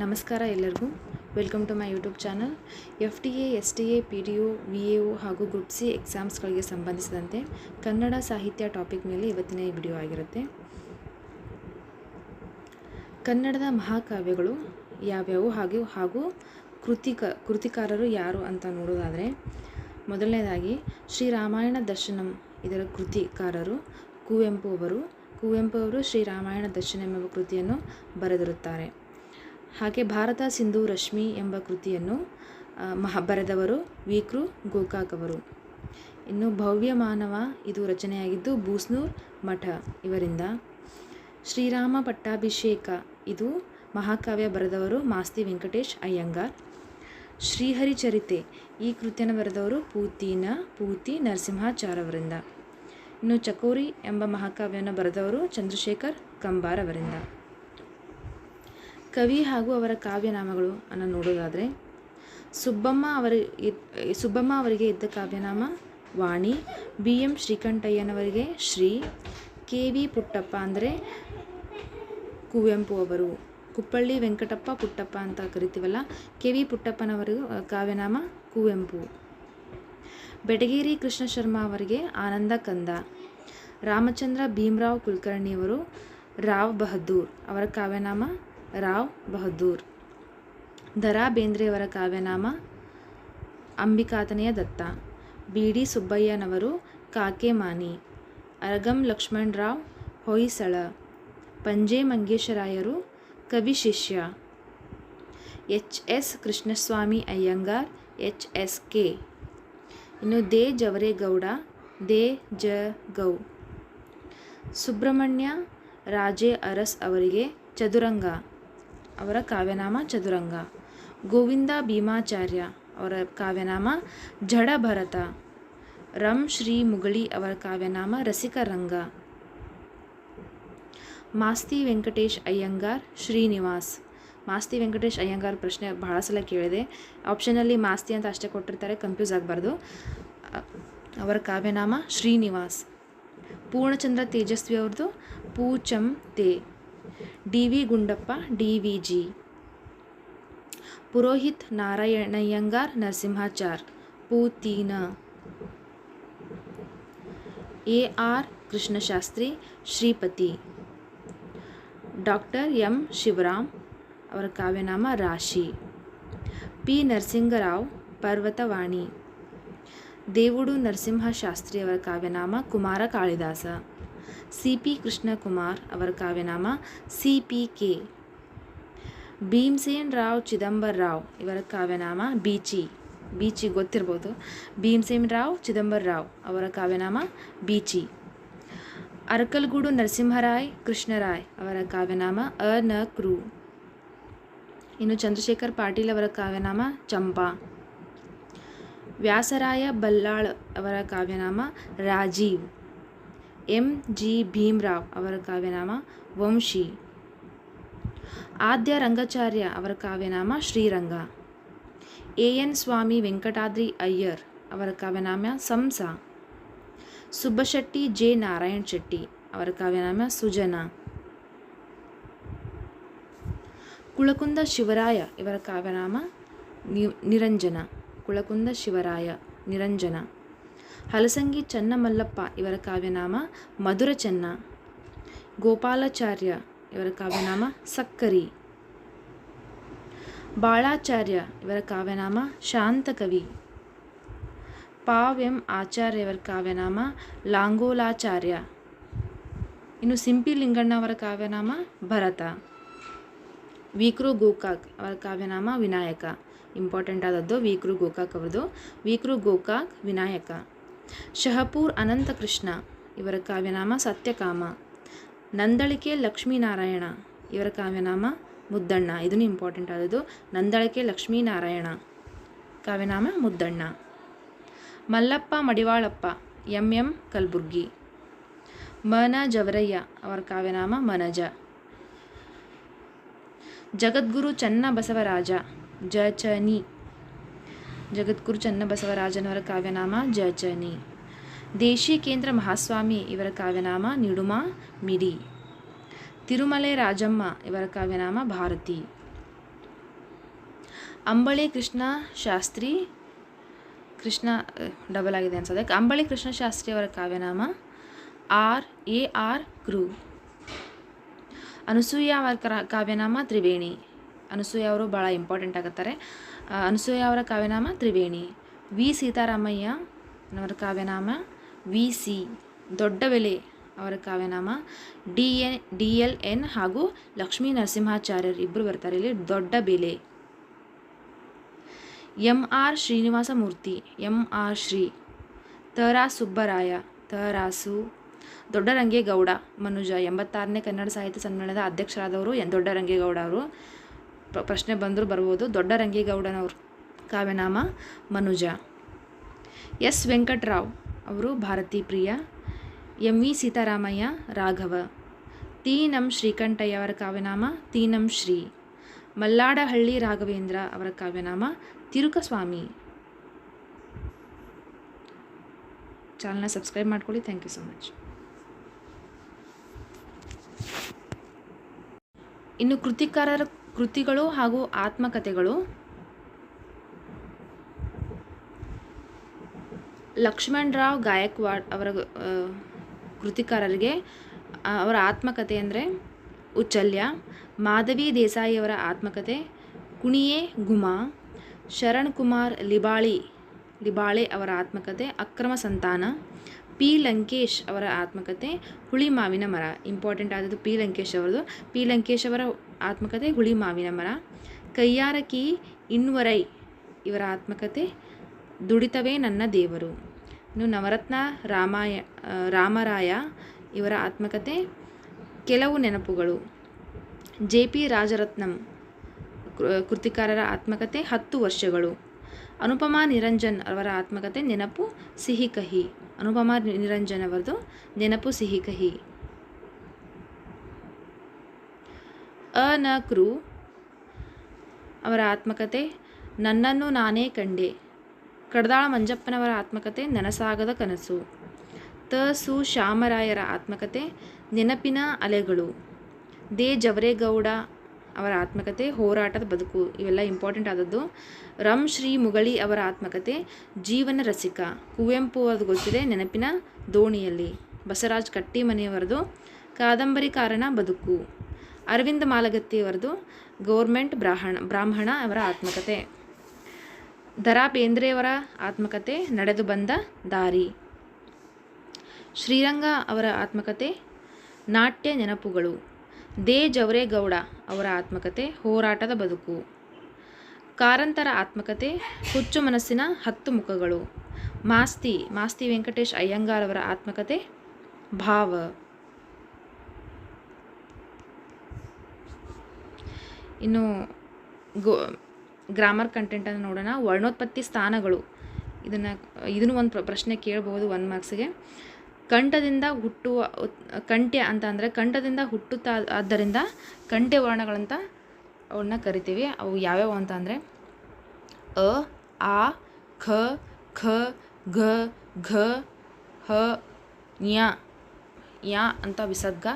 ನಮಸ್ಕಾರ ಎಲ್ಲರಿಗೂ. Welcome to my YouTube channel F T A S T A P D O V A O ಹಾಗೂ group C ಎಕ್ಸಾಮ್ಸ್ಗಳಿಗೆ ಸಂಬಂಧಿಸಿದಂತೆ ಕನ್ನಡ ಸಾಹಿತ್ಯ topic ಮೇಲೆ ಇವತ್ತಿನ ಈ ವಿಡಿಯೋ ಆಗಿರುತ್ತೆ. ಕನ್ನಡದ ಮಹಾಕಾವ್ಯಗಳು ಯಾವ್ಯಾವು ಹಾಗೂ ಹಾಗೂ ಕೃತಿಕ, ಕೃತಿಕಾರರು ಯಾರು ಅಂತ ನೋಡೋದಾದರೆ, ಮೊದಲನೇದಾಗಿ ಶ್ರೀರಾಮಾಯಣ ದರ್ಶನಂ ಇದರ ಕೃತಿಕಾರರು ಕುವೆಂಪು ಅವರು. ಕುವೆಂಪು ಅವರು ಶ್ರೀರಾಮಾಯಣ ದರ್ಶನಂ ಎಂಬ ಕೃತಿಯನ್ನು ಬರೆದಿರುತ್ತಾರೆ. ಹಾಗೆ ಭಾರತ ಸಿಂಧು ರಶ್ಮಿ ಎಂಬ ಕೃತಿಯನ್ನು ಮಹ ಬರೆದವರು ವಿಕೃ ಗೋಕಾಕ್ ಅವರು. ಇನ್ನು ಭವ್ಯ ಮಾನವ ಇದು ರಚನೆಯಾಗಿದ್ದು ಬೂಸ್ನೂರ್ ಮಠ ಇವರಿಂದ. ಶ್ರೀರಾಮ ಪಟ್ಟಾಭಿಷೇಕ ಇದು ಮಹಾಕಾವ್ಯ ಬರೆದವರು ಮಾಸ್ತಿ ವೆಂಕಟೇಶ್ ಅಯ್ಯಂಗಾರ್. ಶ್ರೀಹರಿಚರಿತೆ ಈ ಕೃತಿಯನ್ನು ಬರೆದವರು ಪೂತಿನ, ಪೂತಿ ನರಸಿಂಹಾಚಾರ್ ಅವರಿಂದ. ಇನ್ನು ಚಕೋರಿ ಎಂಬ ಮಹಾಕಾವ್ಯವನ್ನು ಬರೆದವರು ಚಂದ್ರಶೇಖರ್ ಕಂಬಾರ್ ಅವರಿಂದ. ಕವಿ ಹಾಗೂ ಅವರ ಕಾವ್ಯನಾಮಗಳು ಅನ್ನು ನೋಡೋದಾದರೆ ಸುಬ್ಬಮ್ಮ ಅವರ ಸುಬ್ಬಮ್ಮ ಅವರಿಗೆ ಇದ್ದ ಕಾವ್ಯನಾಮ ವಾಣಿ ಬಿ ಎಂ ಶ್ರೀಕಂಠಯ್ಯನವರಿಗೆ ಶ್ರೀ ಕೆ ವಿ ಪುಟ್ಟಪ್ಪ ಅಂದರೆ ಕುವೆಂಪು ಅವರು. ಕುಪ್ಪಳ್ಳಿ ವೆಂಕಟಪ್ಪ ಪುಟ್ಟಪ್ಪ ಅಂತ ಕರಿತೀವಲ್ಲ ಕೆ ವಿ ಪುಟ್ಟಪ್ಪನವರಿಗೂ ಕಾವ್ಯನಾಮ ಕುವೆಂಪು. ಬೆಟಗೇರಿ ಕೃಷ್ಣ ಶರ್ಮಾ ಅವರಿಗೆ ಆನಂದ ಕಂದ. ರಾಮಚಂದ್ರ ಭೀಮರಾವ್ ಕುಲಕರ್ಣಿಯವರು ರಾವ್ ಬಹದ್ದೂರ್ ಅವರ ಕಾವ್ಯನಾಮ ರಾವ್ ಬಹದ್ದೂರ್. ದರಾ ಬೇಂದ್ರೆಯವರ ಕಾವ್ಯನಾಮ ಅಂಬಿಕಾತನೆಯ ದತ್ತ. ಬಿ. ಡಿ. ಸುಬ್ಬಯ್ಯನವರು ಕಾಕೆಮಾನಿ ಅರಗಂ ಲಕ್ಷ್ಮಣರಾವ್ ಹೊಯ್ಸಳ. ಪಂಜೆ ಮಂಗೇಶರಾಯರು ಕವಿ ಶಿಷ್ಯ. H. S. Krishnaswamy Iyengar, H. S. K. ಇನ್ನು ದೇ. ಜವರೇಗೌಡ, ದೇ. ಜ. ಗೌ. ಸುಬ್ರಹ್ಮಣ್ಯ ರಾಜೇ ಅರಸ್ ಅವರಿಗೆ ಚದುರಂಗ. ಅವರ ಕಾವ್ಯನಾಮ ಚದುರಂಗ. ಗೋವಿಂದ ಭೀಮಾಚಾರ್ಯ ಅವರ ಕಾವ್ಯನಾಮ ಜಡ ಭರತ ರಂ ಶ್ರೀ ಮುಗಳಿ ಅವರ ಕಾವ್ಯನಾಮ ರಸಿಕರಂಗ. ಮಾಸ್ತಿ ವೆಂಕಟೇಶ್ ಅಯ್ಯಂಗಾರ್ ಶ್ರೀನಿವಾಸ್. ಮಾಸ್ತಿ ವೆಂಕಟೇಶ್ ಅಯ್ಯಂಗಾರ್ ಪ್ರಶ್ನೆ ಬಹಳ ಸಲ ಕೇಳಿದೆ. ಆಪ್ಷನಲ್ಲಿ ಮಾಸ್ತಿ ಅಂತ ಅಷ್ಟೇ ಕೊಟ್ಟಿರ್ತಾರೆ ಕನ್ಫ್ಯೂಸ್ ಆಗಬಾರ್ದು. ಅವರ ಕಾವ್ಯನಾಮ ಶ್ರೀನಿವಾಸ್. ಪೂರ್ಣಚಂದ್ರ ತೇಜಸ್ವಿ ಅವ್ರದ್ದು ಪೂಚಂ ತೇ. D V Gundappa, D V G. Purohit Narayanaiyengar, Narasimhachar, ಪೂತೀನ. A R Krishnashastri, Shripati. Doctor M Shivaram, ಅವರ ಕಾವ್ಯನಾಮ ರಾಶಿ. ಪಿ ನರಸಿಂಗರಾವ್, ಪರ್ವತವಾಣಿ. ದೇವುಡು ನರಸಿಂಹ ಶಾಸ್ತ್ರಿ ಅವರ ಕಾವ್ಯನಾಮ ಕುಮಾರ ಕಾಳಿದಾಸ. ಸಿ ಪಿ ಕೃಷ್ಣಕುಮಾರ್ ಅವರ ಕಾವ್ಯನಾಮ C P K Bhimsen Rao, Chidambar Rao ಇವರ ಕಾವ್ಯನಾಮ ಬೀಚಿ. ಬೀಚಿ ಗೊತ್ತಿರ್ಬೋದು. ಭೀಮಸೇನ್ ರಾವ್, ಚಿದಂಬರ್ ರಾವ್ ಅವರ ಕಾವ್ಯನಾಮ ಬೀಚಿ. ಅರಕಲ್ಗೂಡು ನರಸಿಂಹರಾಯ್, ಕೃಷ್ಣರಾಯ್ ಅವರ ಕಾವ್ಯನಾಮ ಅ ನ ಕ್ರೂ ಇನ್ನು ಚಂದ್ರಶೇಖರ್ ಪಾಟೀಲ್ ಅವರ ಕಾವ್ಯನಾಮ ಚಂಪಾ. ವ್ಯಾಸರಾಯ ಬಲ್ಲಾಳ್ ಅವರ ಕಾವ್ಯನಾಮ ರಾಜೀವ್. ಎಂ ಜಿ ಭೀಮ್ರಾವ್ ಅವರ ಕಾವ್ಯನಾಮ ವಂಶಿ. ಆದ್ಯ ರಂಗಾಚಾರ್ಯ ಅವರ ಕಾವ್ಯನಾಮ ಶ್ರೀರಂಗ. ಎ ಎನ್ ಸ್ವಾಮಿ ವೆಂಕಟಾದ್ರಿ ಅಯ್ಯರ್ ಅವರ ಕಾವ್ಯನಾಮ ಸಂಸ. ಸುಬ್ಬಶೆಟ್ಟಿ ಜೆ ನಾರಾಯಣ್ ಶೆಟ್ಟಿ ಅವರ ಕಾವ್ಯನಾಮ ಸುಜನ. ಕುಳಕುಂದ ಶಿವರಾಯ ಇವರ ಕಾವ್ಯನಾಮ ನಿರಂಜನ. ಕುಳಕುಂದ ಶಿವರಾಯ ನಿರಂಜನ. ಹಲಸಂಗಿ ಚನ್ನಮಲ್ಲಪ್ಪ ಇವರ ಕಾವ್ಯನಾಮ, ಮಧುರ ಚೆನ್ನ. ಗೋಪಾಲಾಚಾರ್ಯ ಇವರ ಕಾವ್ಯನಾಮ, ಸಕ್ಕರಿ. ಬಾಳಾಚಾರ್ಯ ಇವರ ಕಾವ್ಯನಾಮ, ಶಾಂತಕವಿ. ಪಾವ್ ಎಂ ಆಚಾರ್ಯ ಇವರ ಕಾವ್ಯನಾಮ, ಲಾಂಗೋಲಾಚಾರ್ಯ. ಇನ್ನು ಸಿಂಪಿ ಲಿಂಗಣ್ಣ ಅವರ ಕಾವ್ಯನಾಮ, ಭರತ. ವಿಕ್ರು ಗೋಕಾಕ್ ಅವರ ಕಾವ್ಯನಾಮ, ವಿನಾಯಕ. ಇಂಪಾರ್ಟೆಂಟ್ ಆದದ್ದು ವಿಕ್ರು ಗೋಕಾಕ್ ಅವರದು. ವಿಕ್ರು ಗೋಕಾಕ್, ವಿನಾಯಕ. ಶಹಪೂರ್ ಅನಂತಕೃಷ್ಣ, ಇವರ ಕಾವ್ಯನಾಮ ಸತ್ಯಕಾಮ. ನಂದಳಿಕೆ ಲಕ್ಷ್ಮೀನಾರಾಯಣ, ಇವರ ಕಾವ್ಯನಾಮ ಮುದ್ದಣ್ಣ. ಇದನ್ನು ಇಂಪಾರ್ಟೆಂಟ್ ಆದದ್ದು. ನಂದಳಿಕೆ ಲಕ್ಷ್ಮೀನಾರಾಯಣ, ಕಾವ್ಯನಾಮ Muddanna. Mallappa Madivalappa, M M Kalburgi. ಮನ ಜವರಯ್ಯ, ಅವರ ಕಾವ್ಯನಾಮ ಮನಜ. ಜಗದ್ಗುರು ಚನ್ನಬಸವರಾಜ ಜಚನಿ ಜಗದ್ಗುರು ಚನ್ನಬಸವರಾಜನವರ ಕಾವ್ಯನಾಮ ಜಚನಿ ದೇಶಿ ಕೇಂದ್ರ ಮಹಾಸ್ವಾಮಿ ಇವರ ಕಾವ್ಯನಾಮ ನಿಡುಮ, ಮಿಡಿ. ತಿರುಮಲೆ ರಾಜಮ್ಮ ಇವರ ಕಾವ್ಯನಾಮ ಭಾರತಿ. ಅಂಬಳಿ ಕೃಷ್ಣ ಶಾಸ್ತ್ರಿ, ಕೃಷ್ಣ ಡಬಲ್ ಆಗಿದೆ ಅನ್ಸೋದಕ್ಕೆ. ಅಂಬಳಿ ಕೃಷ್ಣ ಶಾಸ್ತ್ರಿ ಅವರ ಕಾವ್ಯನಾಮ ಆರ್, ಎ, ಆರ್ ಕ್ರೂ ಅನಸೂಯ ಅವರ ಕಾವ್ಯನಾಮ ತ್ರಿವೇಣಿ. ಅನಸೂಯ ಅವರು ಭಾಳ ಇಂಪಾರ್ಟೆಂಟ್ ಆಗುತ್ತಾರೆ. ಅನಸೂಯ ಅವರ ಕಾವ್ಯನಾಮ ತ್ರಿವೇಣಿ. ವಿ. ಸೀತಾರಾಮಯ್ಯ ಅವರ ಕಾವ್ಯನಾಮ ವಿ. ಸಿ. ದೊಡ್ಡ ಬೆಲೆ ಅವರ ಕಾವ್ಯನಾಮ D. N D. L. N. ಹಾಗೂ ಲಕ್ಷ್ಮೀ ನರಸಿಂಹಾಚಾರ್ಯರು ಇಬ್ಬರು ಬರ್ತಾರೆ ಇಲ್ಲಿ ದೊಡ್ಡ ಬೆಲೆ M. R. Srinivasa Murthy M. R. Shri ತರಾ ಸುಬ್ಬರಾಯ ತರಾಸು ದೊಡ್ಡರಂಗೇಗೌಡ, ಮನುಜ ಎಂಬತ್ತಾರನೇ ಕನ್ನಡ ಸಾಹಿತ್ಯ ಸಮ್ಮೇಳನದ ಅಧ್ಯಕ್ಷರಾದವರು ದೊಡ್ಡರಂಗೇಗೌಡ ಅವರು. ಪ್ರಶ್ನೆ ಬಂದರೂ ಬರ್ಬೋದು. ದೊಡ್ಡ ರಂಗೇಗೌಡನವರು. ಕಾವ್ಯನಾಮ ಮನುಜ. ಎಸ್. ವೆಂಕಟರಾವ್ ಅವರು ಭಾರತಿ ಪ್ರಿಯ. ಎಂ. ವಿ. ಸೀತಾರಾಮಯ್ಯ, ರಾಘವ. ತಿ. ನಂ. ಶ್ರೀಕಂಠಯ್ಯವರ ಕಾವ್ಯನಾಮ ತೀನಂ ಶ್ರೀ. ಮಲ್ಲಾಡಹಳ್ಳಿ ರಾಘವೇಂದ್ರ ಅವರ ಕಾವ್ಯನಾಮ ತಿರುಕಸ್ವಾಮಿ. ಚಾನಲ್ನ ಸಬ್ಸ್ಕ್ರೈಬ್ ಮಾಡ್ಕೊಳ್ಳಿ. Thank you so much. ಇನ್ನು ಕೃತಿಕಾರರ ಕೃತಿಗಳು ಹಾಗೂ ಆತ್ಮಕಥೆಗಳು. ಲಕ್ಷ್ಮಣ್ ರಾವ್ ಗಾಯಕ್ವಾಡ್ ಅವರ ಕೃತಿಕಾರರಿಗೆ ಅವರ ಆತ್ಮಕಥೆ ಅಂದರೆ ಉಚ್ಚಲ್ಯ, ಮಾಧವಿ ದೇಸಾಯಿ ಅವರ ಆತ್ಮಕಥೆ, ಕುಣಿಯೇ ಗುಮಾ, ಶರಣ್ ಕುಮಾರ್ ಲಿಬಾಳಿ, ಲಿಬಾಳೆ ಅವರ ಆತ್ಮಕಥೆ, ಅಕ್ರಮ ಸಂತಾನ, ಪಿ ಲಂಕೇಶ್ ಅವರ ಆತ್ಮಕಥೆ, ಹುಳಿ ಮಾವಿನ ಮರ ಇಂಪಾರ್ಟೆಂಟ್ ಆದದ್ದು ಪಿ ಲಂಕೇಶ್ ಅವರದು. ಪಿ ಲಂಕೇಶ್ ಅವರ ಆತ್ಮಕಥೆ ಹುಳಿ ಮಾವಿನ ಮರ. ಕೈಯಾರಕಿ ಇನ್ವರೈ, ಇವರ ಆತ್ಮಕತೆ. ದುಡಿತವೇ ನನ್ನ ದೇವರು. ಇನ್ನು ನವರತ್ನ ರಾಮಾಯ ರಾಮರಾಯ, ಇವರ ಆತ್ಮಕತೆ. ಕೆಲವು ನೆನಪುಗಳು. ಜೆ ಪಿ ರಾಜರತ್ನಂ ಕೃತಿಕಾರರ ಆತ್ಮಕತೆ ಹತ್ತು ವರ್ಷಗಳು. ಅನುಪಮಾ ನಿರಂಜನ್ ಅವರ ಆತ್ಮಕತೆ ನೆನಪು ಸಿಹಿ ಕಹಿ ಅನುಪಮಾ ನಿರಂಜನ್ ಅವರದು ನೆನಪು ಸಿಹಿ ಕಹಿ ಅ ನ ಕೃ ಅವರ ಆತ್ಮಕತೆ, ನನ್ನನ್ನು ನಾನೇ ಕಂಡೆ. ಕಡದಾಳ ಮಂಜಪ್ಪನವರ ಆತ್ಮಕತೆ, ನನಸಾಗದ ಕನಸು. ತ ಸು ಶ್ಯಾಮರಾಯರ ಆತ್ಮಕತೆ, ನೆನಪಿನ ಅಲೆಗಳು. ದೇ ಜವರೇಗೌಡ ಅವರ ಆತ್ಮಕತೆ, ಹೋರಾಟದ ಬದುಕು, ಇವೆಲ್ಲ ಇಂಪಾರ್ಟೆಂಟ್ ಆದದ್ದು. ರಂ ಶ್ರೀ ಮುಗಳಿ ಅವರ ಆತ್ಮಕತೆ, ಜೀವನ ರಸಿಕ. ಕುವೆಂಪು ಅದು ಗೊತ್ತಿದೆ, ನೆನಪಿನ ದೋಣಿಯಲ್ಲಿ. ಬಸವರಾಜ್ ಕಟ್ಟಿಮನೆಯವರದು ಕಾದಂಬರಿಕಾರನ ಬದುಕು. ಅರವಿಂದ ಮಾಲಗತ್ತಿಯವರದು ಗೌರ್ಮೆಂಟ್ ಬ್ರಾಹ್ಮಣ ಬ್ರಾಹ್ಮಣ ಅವರ ಆತ್ಮಕತೆ. ದರಾ ಬೇಂದ್ರೆಯವರ ಆತ್ಮಕತೆ ನಡೆದು ಬಂದ ದಾರಿ. ಶ್ರೀರಂಗ ಅವರ ಆತ್ಮಕತೆ, ನಾಟ್ಯ ನೆನಪುಗಳು. ದೇ ಜವರೇಗೌಡ ಅವರ ಆತ್ಮಕತೆ, ಹೋರಾಟದ ಬದುಕು. ಕಾರಂತರ ಆತ್ಮಕತೆ, ಹುಚ್ಚು ಮನಸ್ಸಿನ ಹತ್ತು ಮುಖಗಳು. ಮಾಸ್ತಿ ಮಾಸ್ತಿ ವೆಂಕಟೇಶ್ ಅಯ್ಯಂಗಾರ್ ಅವರ ಆತ್ಮಕತೆ, ಭಾವ. ಇನ್ನು ಗೋ ಗ್ರಾಮರ್ ಕಂಟೆಂಟನ್ನು ನೋಡೋಣ. ವರ್ಣೋತ್ಪತ್ತಿ ಸ್ಥಾನಗಳು. ಇದನ್ನು ಇದನ್ನು ಒಂದು ಪ್ರ- ಪ್ರಶ್ನೆ ಕೇಳಬಹುದು ಒನ್ ಮಾರ್ಕ್ಸ್ಗೆ ಕಂಠದಿಂದ ಹುಟ್ಟುವ, ಕಂಠ್ಯ ಅಂತ ಅಂದರೆ ಕಂಠದಿಂದ ಹುಟ್ಟುತ್ತಾ, ಆದ್ದರಿಂದ ಕಂಠ್ಯ ವರ್ಣಗಳಂತ ಅವನ್ನ ಕರಿತೀವಿ. ಅವು ಯಾವ್ಯಾವು ಅಂತ ಅಂದರೆ ಅ, ಆ, ಖ ಖ, ಘ ಘ, ಹ ಯ ಯ ಅಂತ ವಿಸರ್ಗ,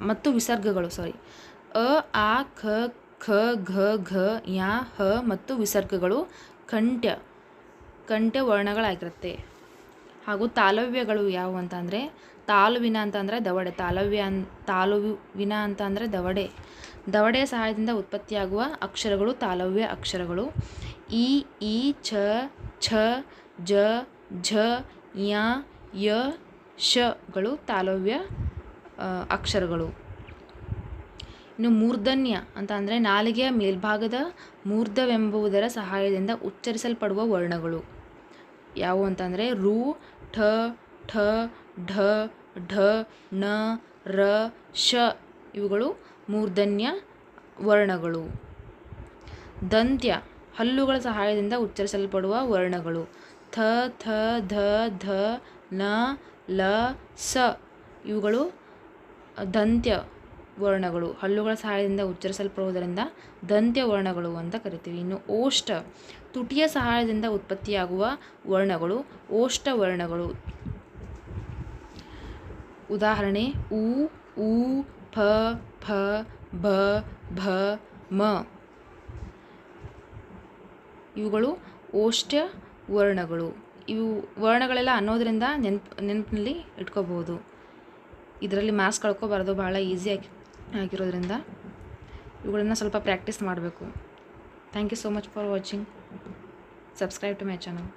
ಮತ್ತು ವಿಸರ್ಗಗಳು ಸಾರಿ ಅ, ಆ ಖ ಖ ಘ ಘ, ಯ, ಹ ಮತ್ತು ವಿಸರ್ಗಗಳು ಕಂಠ್ಯ ಕಂಠ್ಯ ವರ್ಣಗಳಾಗಿರುತ್ತೆ. ಹಾಗೂ ತಾಲವ್ಯಗಳು ಯಾವುವು ಅಂತಂದರೆ, ತಾಲುವಿನ ಅಂತ ಅಂದರೆ ದವಡೆ, ತಾಲವ್ಯ ಅನ್, ತಾಲುವಿನ ಅಂತ ಅಂದರೆ ದವಡೆ ದವಡೆಯ ಸಹಾಯದಿಂದ ಉತ್ಪತ್ತಿಯಾಗುವ ಅಕ್ಷರಗಳು ತಾಲವ್ಯ ಅಕ್ಷರಗಳು. ಇ ಇ ಛ ಛ, ಜ, ಝ, ಯ ಯ ಶಗಳು ತಾಲವ್ಯ ಅಕ್ಷರಗಳು. ಇನ್ನು ಮೂರ್ಧನ್ಯ ಅಂತ ಅಂದರೆ ನಾಲಿಗೆಯ ಮೇಲ್ಭಾಗದ ಮೂರ್ಧವೆಂಬುವುದರ ಸಹಾಯದಿಂದ ಉಚ್ಚರಿಸಲ್ಪಡುವ ವರ್ಣಗಳು. ಯಾವುವು ಅಂತಂದರೆ ರು, ಠ ಠ, ಢ ಢ, ಣ, ರ ಶ ಇವುಗಳು ಮೂರ್ಧನ್ಯ ವರ್ಣಗಳು. ದಂತ್ಯ ಹಲ್ಲುಗಳ ಸಹಾಯದಿಂದ ಉಚ್ಚರಿಸಲ್ಪಡುವ ವರ್ಣಗಳು. ಥ ಥ, ಧ ಧ, ನ, ಲ, ಸ ಇವುಗಳು ದಂತ್ಯ ವರ್ಣಗಳು. ಹಲ್ಲುಗಳ ಸಹಾಯದಿಂದ ಉಚ್ಚರಿಸಲ್ಪಡುವುದರಿಂದ ದಂತ್ಯ ವರ್ಣಗಳು ಅಂತ ಕರಿತೀವಿ. ಇನ್ನು ಓಷ್ಟ ತುಟಿಯ ಸಹಾಯದಿಂದ ಉತ್ಪತ್ತಿಯಾಗುವ ವರ್ಣಗಳು ಓಷ್ಟ ವರ್ಣಗಳು. ಉದಾಹರಣೆ, ಉ ಉ ಫ ಫ ಭ ಭ, ಮ. ಇವುಗಳು ಓಷ್ಠ ವರ್ಣಗಳು. ಇವು ವರ್ಣಗಳೆಲ್ಲ ಅನ್ನೋದರಿಂದ ನೆನ್ಪು, ನೆನಪಿನಲ್ಲಿ ಇಟ್ಕೋಬೋದು. ಇದರಲ್ಲಿ ಮಾಸ್ಕ್ ಕಳ್ಕೊಬಾರ್ದು ಭಾಳ ಈಸಿಯಾಗಿ ಆಗಿರೋದ್ರಿಂದ ಇವುಗಳನ್ನು ಸ್ವಲ್ಪ ಪ್ರಾಕ್ಟೀಸ್ ಮಾಡಬೇಕು. Thank you so much for watching subscribe to my channel